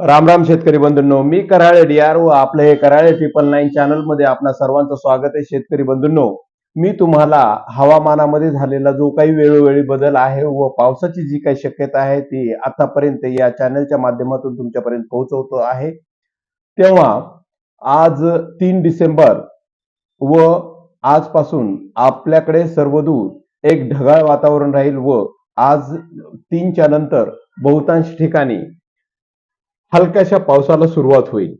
राम राम शेतकरी बंधूंनो मी कराळे डीआर व आपलं हे कराळे ट्रिपल नाईन चॅनलमध्ये आपणा सर्वांचं स्वागत आहे शेतकरी बंधूंनो. मी तुम्हाला हवामानामध्ये झालेला जो काही वेळोवेळी बदल आहे व पावसाची जी काही शक्यता आहे ती आतापर्यंत या चॅनलच्या माध्यमातून तुमच्यापर्यंत पोहोचवतो आहे. तेव्हा आज तीन डिसेंबर व आजपासून आपल्याकडे सर्वदूर एक ढगाळ वातावरण राहील व आज तीनच्या नंतर बहुतांश ठिकाणी हलक्याशा पावसाला सुरुवात होईल.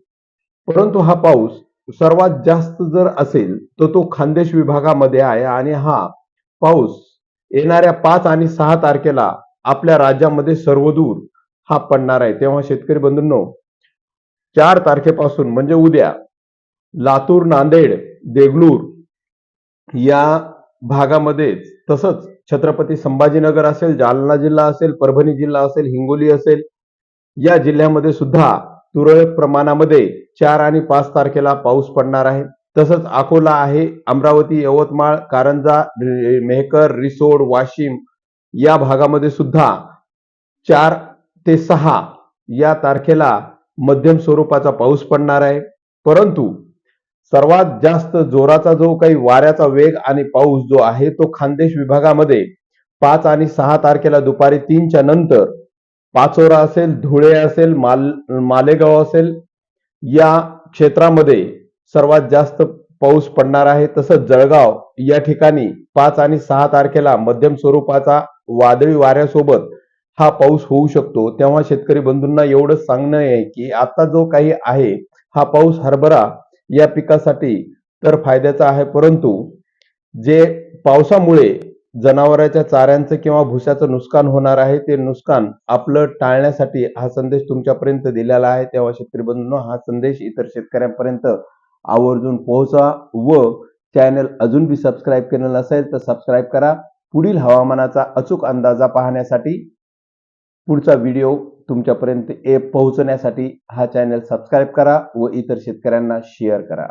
परंतु हा पाऊस सर्वात जास्त जर असेल तर तो खानदेश विभागामध्ये आहे आणि हा पाऊस येणाऱ्या पाच आणि सहा तारखेला आपल्या राज्यामध्ये सर्वदूर हा पडणार आहे. तेव्हा शेतकरी बंधूंनो चार तारखेपासून म्हणजे उद्या लातूर नांदेड देगलूर या भागामध्ये तसंच छत्रपती संभाजीनगर असेल जालना जिल्हा असेल परभणी जिल्हा असेल हिंगोली असेल या जिल्ह्यामध्ये सुद्धा तुरळक प्रमाणामध्ये चार आणि पाच तारखेला पाऊस पडणार आहे. तसंच अकोला आहे अमरावती यवतमाळ कारंजा मेहकर रिसोड वाशिम या भागामध्ये सुद्धा चार ते सहा या तारखेला मध्यम स्वरूपाचा पाऊस पडणार आहे. परंतु सर्वात जास्त जोराचा जो काही वाऱ्याचा वेग आणि पाऊस जो आहे तो खानदेश विभागामध्ये पाच आणि सहा तारखेला दुपारी तीनच्या नंतर पाचोरा असेल धुळे असेल माल मालेगाव असेल या क्षेत्रामध्ये सर्वात जास्त पाऊस पडणार आहे. तसंच जळगाव या ठिकाणी पाच आणि सहा तारखेला मध्यम स्वरूपाचा वादळी वाऱ्यासोबत हा पाऊस होऊ शकतो. तेव्हा शेतकरी बंधूंना एवढं सांगणं आहे की आता जो काही आहे हा पाऊस हरभरा या पिकासाठी तर फायद्याचा आहे. परंतु जे पावसामुळे जनावरांच्या चाऱ्यांचं किंवा भुसाचं नुकसान होणार आहे ते नुकसान आपलं टाळण्यासाठी हा संदेश तुमच्यापर्यंत दिलेला आहे. तेव्हा शेतकरी बंधूंनो हा संदेश इतर शेतकऱ्यांपर्यंत आवर्जून पोहोचा व चॅनल अजून बी सबस्क्राईब केलं नसेल तर सबस्क्राईब करा. पुढील हवामानाचा अचूक अंदाजा पाहण्यासाठी पुढचा व्हिडिओ तुमच्यापर्यंत ए- पोहोचण्यासाठी हा चॅनल सबस्क्राईब करा व इतर शेतकऱ्यांना शेअर करा.